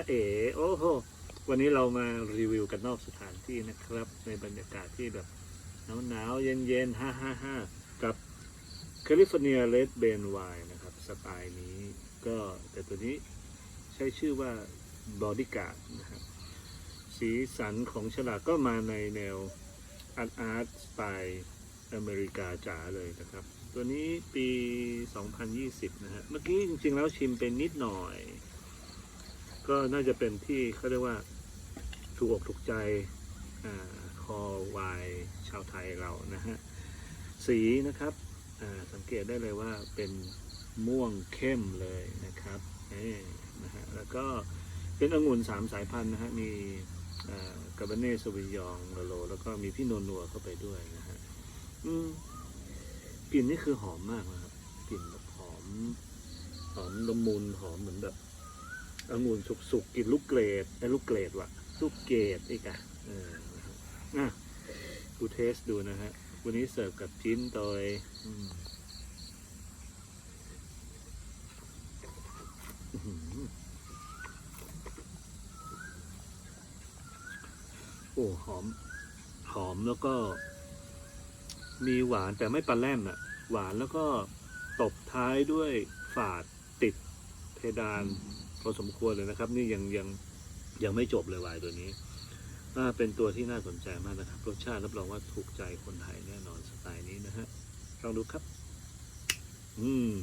จะเอ๋โอ้โหวันนี้เรามารีวิวกันนอกสถานที่นะครับ ในบรรยากาศที่แบบหนาวหนาวๆเย็นเย็นๆห้าห้าห้ากับแคลิฟอร์เนียเลดเบนไวนะครับ สไตล์นี้ก็แต่ตัวนี้ใช้ชื่อว่าบอดี้การ์ดนะครับสีสันของฉลากก็มาในแนวอาร์ตอาร์ตสไตล์อเมริกาจ๋าเลยนะครับ ตัวนี้ปี 2020 นะฮะ เมื่อกี้จริงๆแล้วชิมเป็นนิดหน่อย ก็น่าจะเป็นที่เขาเรียกว่าถูกอกถูกใจอคอวายชาวไทยเรานะฮะ สีนะครับสังเกตได้เลยว่าเป็นม่วงเข้มเลยนะครับนี่นะฮะแล้วก็เป็นองุ่นสามสายพันธุ์นะฮะ มีกาบเน่สวิยองโลโล แล้วก็มีพี่โนนัวเข้าไปด้วยนะฮะกลิ่นนี่คือหอมมากนะครับกลิ่นแบบหอมหอมละมุนหอมเหมือนแบบ องุ่นสุกๆกินลูกเกรดไอ้ลูกเกรดว่ะลูกเกรดอีกอะออนะครับอะดูเทสดูนะฮะ วันนี้เสิร์ฟกับจิ้นโดยโอ้หอม หอมแล้วก็ มีหวานแต่ไม่ปลาแรมอะหวานแล้วก็ตบท้ายด้วยฝาดติดเพดาน พอสมควรเลยนะครับ นี่ยังยังยังไม่จบเลยวายตัวนี้อ่าเป็นตัวที่น่าสนใจมากนะครับ รสชาติรับรองว่าถูกใจคนไทยแน่นอนสไตล์นี้นะฮะลองดูครับ อืม